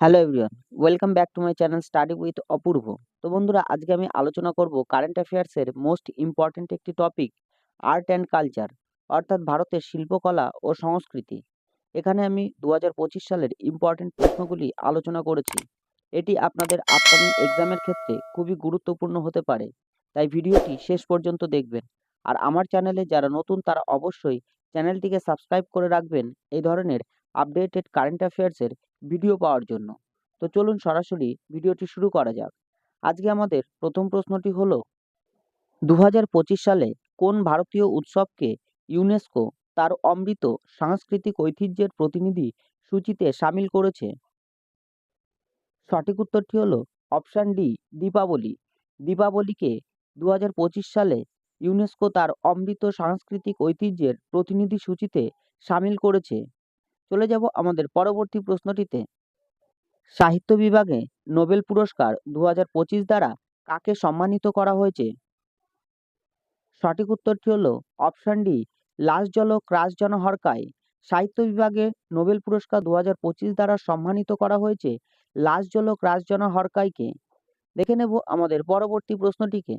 Hello everyone welcome back to my channel study with Apurba তো বন্ধুরা, আজকে আমি আলোচনা করব কারেন্ট অ্যাফেয়ার্সের মোস্ট ইম্পর্ট্যান্ট একটি টপিক আর্ট অ্যান্ড কালচার অর্থাৎ ভারতের শিল্পকলা ও সংস্কৃতি। এখানে আমি দু হাজার পঁচিশ সালের ইম্পর্ট্যান্ট প্রশ্নগুলি আলোচনা করেছি। এটি আপনাদের আপকামিং এক্সামের ক্ষেত্রে খুবই গুরুত্বপূর্ণ হতে পারে। তাই ভিডিওটি শেষ পর্যন্ত দেখবেন। আর আমার চ্যানেলে যারা নতুন, তারা অবশ্যই চ্যানেলটিকে সাবস্ক্রাইব করে রাখবেন। এই ধরনের আপডেটেড কারেন্ট অ্যাফেয়ার্সের ভিডিও পাওয়ার জন্য। তো চলুন সরাসরি ভিডিওটি শুরু করা যাক। আজকে আমাদের প্রথম প্রশ্নটি হলো দু সালে কোন ভারতীয় উৎসবকে ইউনেস্কো তার অমৃত সাংস্কৃতিক ঐতিহ্যের প্রতিনিধি সূচিতে সামিল করেছে? সঠিক উত্তরটি হলো অপশান ডি দীপাবলি। দীপাবলিকে দু হাজার পঁচিশ সালে ইউনেস্কো তার অমৃত সাংস্কৃতিক ঐতিহ্যের প্রতিনিধি সূচিতে সামিল করেছে। চলে যাব আমাদের পরবর্তী প্রশ্নটিতে। সাহিত্য বিভাগে নোবেল পুরস্কার দু হাজার পঁচিশ দ্বারা কাকে সম্মানিত করা হয়েছে? সঠিক উত্তরটি হলো অপশান ডি লাশ জল জন হরকায় সাহিত্য বিভাগে নোবেল পুরস্কার দু হাজার পঁচিশ দ্বারা সম্মানিত করা হয়েছে লাশ জল জন হরকাইকে দেখে নেব আমাদের পরবর্তী প্রশ্নটিকে।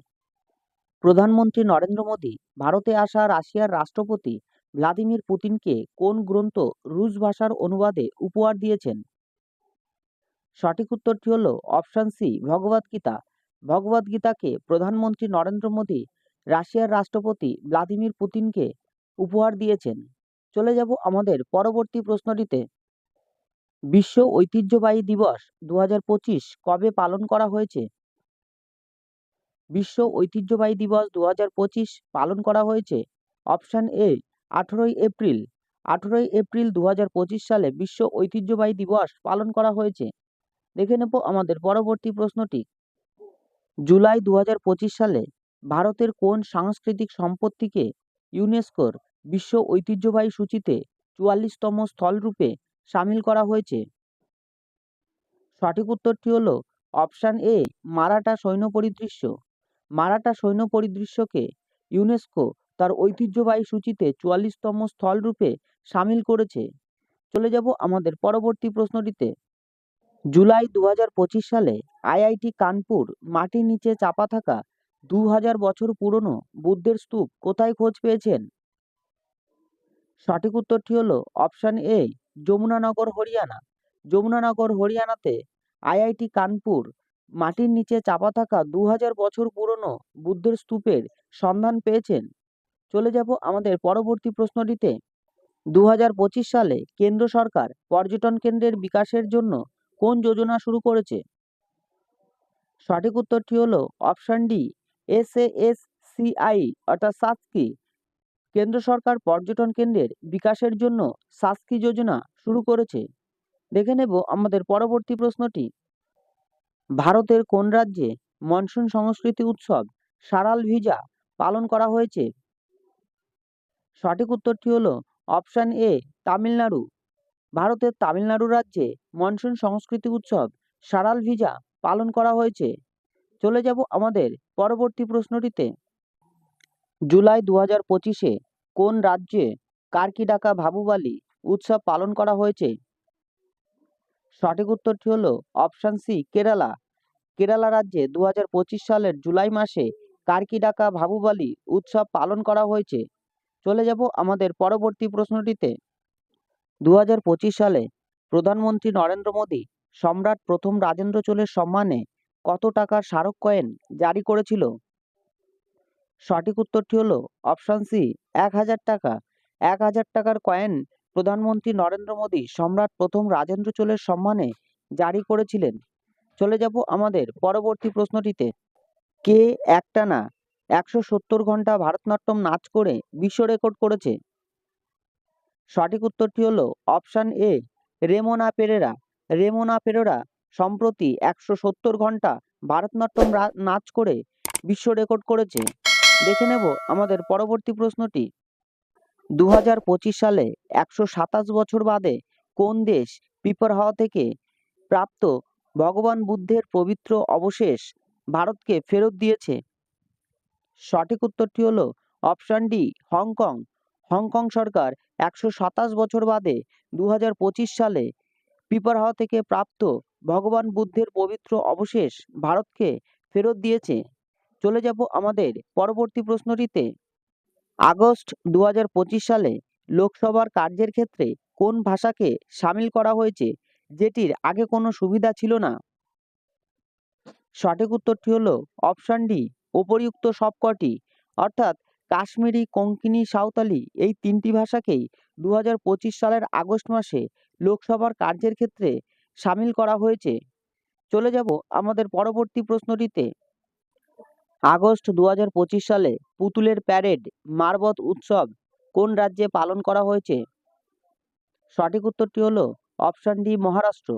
প্রধানমন্ত্রী নরেন্দ্র মোদী ভারতে আসা রাশিয়ার রাষ্ট্রপতি ভ্লাদিমির পুতিনকে কোন গ্রন্থ রুশ ভাষার অনুবাদে উপহার দিয়েছেন? সঠিক উত্তরটি হলো অপশান সি ভগবদ্গীতা ভগবদ্গীতাকে প্রধানমন্ত্রী নরেন্দ্র মোদী, রাশিয়ার রাষ্ট্রপতি ভ্লাদিমির পুতিনকে উপহার দিয়েছেন। চলে যাব আমাদের পরবর্তী প্রশ্নটিতে। বিশ্ব ঐতিহ্যবাহী দিবস দু হাজার পঁচিশ কবে পালন করা হয়েছে? বিশ্ব ঐতিহ্যবাহী দিবস দু হাজার পঁচিশ পালন করা হয়েছে? অপশান এ আঠেরোই এপ্রিল। আঠেরোই এপ্রিল দু হাজার পঁচিশ সালে বিশ্ব ঐতিহ্যবাহী দিবস পালন করা হয়েছে। দেখে নেব আমাদের পরবর্তী প্রশ্নটি। জুলাই দু হাজার পঁচিশ সালে ভারতের কোন সাংস্কৃতিক সম্পত্তিকে ইউনেস্কোর বিশ্ব ঐতিহ্যবাহী সূচিতে চুয়াল্লিশতম স্থলরূপে সামিল করা হয়েছে? সঠিক উত্তরটি হলো অপশান এ, মারাঠা সৈন্য পরিদৃশ্য মারাঠা সৈন্য পরিদৃশ্যকে ইউনেস্কো তার ঐতিহ্যবাহী সূচিতে চুয়াল্লিশতম স্থলরূপে সামিল করেছে। চলে যাব আমাদের পরবর্তী প্রশ্নটিতে। জুলাই দু হাজার পঁচিশ সালে আইআইটি কানপুর মাটির নিচে চাপা থাকা দু হাজার বছর পুরনো বুদ্ধের স্তূপ কোথায় খোঁজ পেয়েছেন? সঠিক উত্তরটি হলো অপশান এ, যমুনানগর, হরিয়ানা। যমুনানগর, হরিয়ানাতে আইআইটি কানপুর মাটির নিচে চাপা থাকা দু হাজার বছর পুরনো বুদ্ধের স্তূপের সন্ধান পেয়েছেন। চলে যাব আমাদের পরবর্তী প্রশ্নটিতে। দু হাজার পঁচিশ সালে কেন্দ্র সরকার পর্যটন কেন্দ্রের বিকাশের জন্য কোন যোজনা শুরু করেছে? সঠিক উত্তরটি হলো option D, S S CI অর্থাৎ সাতকি কেন্দ্র সরকার পর্যটন কেন্দ্রের বিকাশের জন্য সাসকি যোজনা শুরু করেছে। দেখে নেব আমাদের পরবর্তী প্রশ্নটি। ভারতের কোন রাজ্যে মনসুন সংস্কৃতি উৎসব সারাল ভিজা পালন করা হয়েছে? সঠিক উত্তরটি হলো অপশান এ তামিলনাড়ু। ভারতের তামিলনাড়ু রাজ্যে মনসুন সংস্কৃতি উৎসব সারাল ভিজা পালন করা হয়েছে। চলে যাব আমাদের পরবর্তী প্রশ্নটিতে। জুলাই দু হাজার পঁচিশে কোন রাজ্যে কার্কি ডাকা ভাবুবালি উৎসব পালন করা হয়েছে? সঠিক উত্তরটি হলো অপশান সি কেরালা। কেরালা রাজ্যে দু হাজার পঁচিশ সালের জুলাই মাসে কার্কি ডাকা ভাবুবালি উৎসব পালন করা হয়েছে। চলে যাব আমাদের পরবর্তী প্রশ্নটিতে। দু হাজার পঁচিশ সালে প্রধানমন্ত্রী নরেন্দ্র মোদী সম্রাট প্রথম রাজেন্দ্র চোলের সম্মানে কত টাকার স্মারক কয়েন জারি করেছিল? সঠিক উত্তরটি হলো অপশান সি, এক হাজার টাকা। এক হাজার টাকার কয়েন প্রধানমন্ত্রী নরেন্দ্র মোদী সম্রাট প্রথম রাজেন্দ্র চোলের সম্মানে জারি করেছিলেন। চলে যাব আমাদের পরবর্তী প্রশ্নটিতে। কে একটানা একশো সত্তর ঘণ্টা ভারতনাট্যম নাচ করে বিশ্ব রেকর্ড করেছে। সঠিক উত্তরটি হলো অপশান এ, রেমোনা পেরেরা। রেমোনা পেরেরা সম্প্রতি একশো সত্তর ঘণ্টা ভারতনাট্যম নাচ করে বিশ্ব রেকর্ড করেছে। দেখে নেব আমাদের পরবর্তী প্রশ্নটি। দু হাজার পঁচিশ সালে একশো সাতাশ বছর বাদে কোন দেশ পিপার হাওয়া থেকে প্রাপ্ত ভগবান বুদ্ধের পবিত্র অবশেষ ভারতকে ফেরত দিয়েছে? সঠিক উত্তরটি হলো option D Hong Kong Hong Kong সরকার একশো সাতাশ বছর বাদে দু হাজার পঁচিশ সালে পিপারহাওয়া থেকে প্রাপ্ত ভগবান বুদ্ধের পবিত্র অবশেষ ভারতকে ফেরত দিয়েছে। চলে যাব আমাদের পরবর্তী প্রশ্নটিতে। আগস্ট দু হাজার পঁচিশ সালে লোকসভার কার্যের ক্ষেত্রে কোন ভাষাকে সামিল করা হয়েছে যেটির আগে কোনো সুবিধা ছিল না? সঠিক উত্তরটি হলো অপশান ডি উপরিউক্ত সবকটি অর্থাৎ কাশ্মীরি, কোঙ্কনি, সাঁওতালি এই তিনটি ভাষাকেই দু হাজার পঁচিশ সালের আগস্ট মাসে লোকসভার কার্যের ক্ষেত্রে সামিল করা হয়েছে। চলে যাব আমাদের পরবর্তী প্রশ্নটিতে। আগস্ট দু হাজার পঁচিশ সালে পুতুলের প্যারেড মারবত উৎসব কোন রাজ্যে পালন করা হয়েছে? সঠিক উত্তরটি হলো অপশান ডি মহারাষ্ট্র।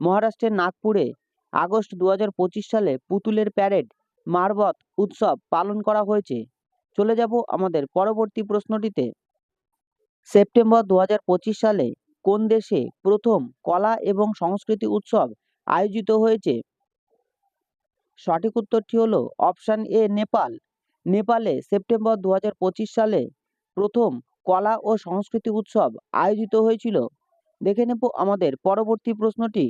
মহারাষ্ট্রের নাগপুরে আগস্ট দু হাজার পঁচিশ সালে পুতুলের প্যারেড মারবত উৎসব পালন করা হয়েছে। চলে যাব আমাদের পরবর্তী প্রশ্নটিতে। সেপ্টেম্বর দু হাজার পঁচিশ সালে কোন দেশে প্রথম কলা এবং সংস্কৃতি উৎসব আয়োজিত হয়েছে? সঠিক উত্তরটি হলো অপশান এ নেপাল। নেপালে সেপ্টেম্বর দু হাজার পঁচিশ সালে প্রথম কলা ও সংস্কৃতি উৎসব আয়োজিত হয়েছিল। দেখে নেব আমাদের পরবর্তী প্রশ্নটি।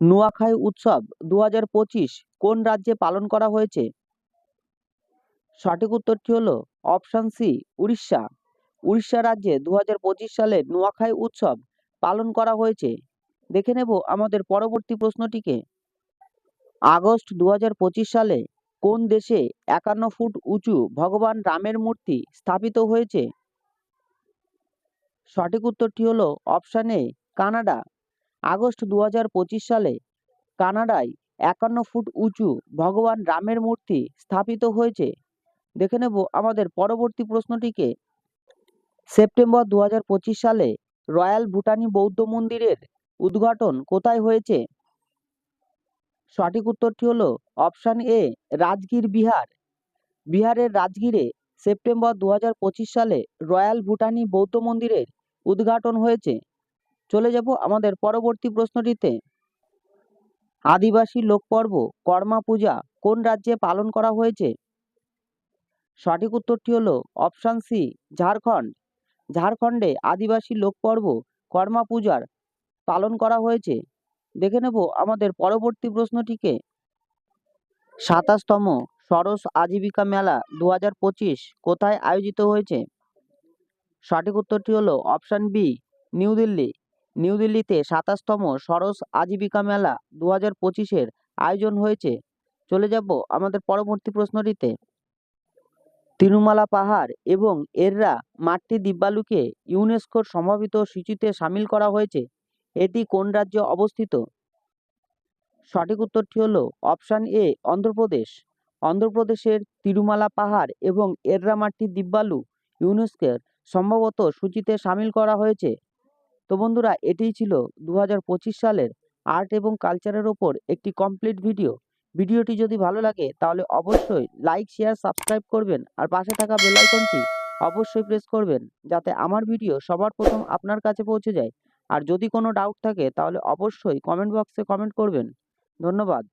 নোয়াখাই উৎসব দু হাজার পঁচিশ কোন রাজ্যে পালন করা হয়েছে? সঠিক উত্তরটি হলো? Option C Orissa. উড়িষ্যা রাজ্যে দু হাজার পঁচিশ সালে নোয়াখাই উৎসব পালন করা হয়েছে। দেখে নেব আমাদের পরবর্তী প্রশ্নটিকে। আগস্ট দু হাজার পঁচিশ সালে কোন দেশে একান্ন ফুট উঁচু ভগবান রামের মূর্তি স্থাপিত হয়েছে? সঠিক উত্তরটি হলো অপশান এ কানাডা। আগস্ট দু হাজার পঁচিশ সালে কানাডায় একান্ন ফুট উঁচু ভগবান রামের মূর্তি স্থাপিত হয়েছে। দেখে নেব আমাদের পরবর্তী প্রশ্নটিকে। সেপ্টেম্বর দু হাজার পঁচিশ সালে রয়্যাল ভুটানি বৌদ্ধ মন্দিরের উদ্ঘাটন কোথায় হয়েছে? সঠিক উত্তরটি হলো অপশান এ, রাজগীর বিহার। বিহারের রাজগীরে সেপ্টেম্বর দু হাজার পঁচিশ সালে রয়্যাল ভুটানি বৌদ্ধ মন্দিরের উদ্ঘাটন হয়েছে। চলে যাব আমাদের পরবর্তী প্রশ্নটিতে। আদিবাসী লোকপর্ব, কর্মা পূজা কোন রাজ্যে পালন করা হয়েছে? সঠিক উত্তরটি হলো অপশান সি, ঝাড়খণ্ড। ঝাড়খণ্ডে আদিবাসী লোকপর্ব, কর্মা পূজার পালন করা হয়েছে। দেখে নেব আমাদের পরবর্তী প্রশ্নটিকে। সাতাশতম সরস আজীবিকা মেলা দু হাজার পঁচিশ কোথায় আয়োজিত হয়েছে? সঠিক উত্তরটি হলো option B, New Delhi. New দিল্লিতে সাতাশতম সরস আজীবিকা মেলা দু হাজার পঁচিশের আয়োজন হয়েছে। চলে যাব আমাদের পরবর্তী প্রশ্নটিতে। তিরুমালা পাহাড় এবং এররা মাট্টি দিব্যালুকে ইউনেস্কোর সম্ভাবিত সূচিতে সামিল করা হয়েছে। এটি কোন রাজ্যে অবস্থিত? সঠিক উত্তরটি হলো অপশান এ, অন্ধ্রপ্রদেশ। অন্ধ্রপ্রদেশের তিরুমালা পাহাড় এবং এররামাট্টি দিব্যালু ইউনেস্কোর সম্ভবত সূচিতে সামিল করা হয়েছে। তো বন্ধুরা, এটিই ছিল দু হাজার পঁচিশ সালের আর্ট এবং কালচারের ওপর একটি কমপ্লিট ভিডিও। ভিডিওটি যদি ভালো লাগে, তাহলে অবশ্যই লাইক, শেয়ার, সাবস্ক্রাইব করবেন আর পাশে থাকা বেল আইকনটি অবশ্যই প্রেস করবেন যাতে আমার ভিডিও সবার প্রথম আপনার কাছে পৌঁছে যায়। আর যদি কোনো ডাউট থাকে, তাহলে অবশ্যই কমেন্ট বক্সে কমেন্ট করবেন। ধন্যবাদ।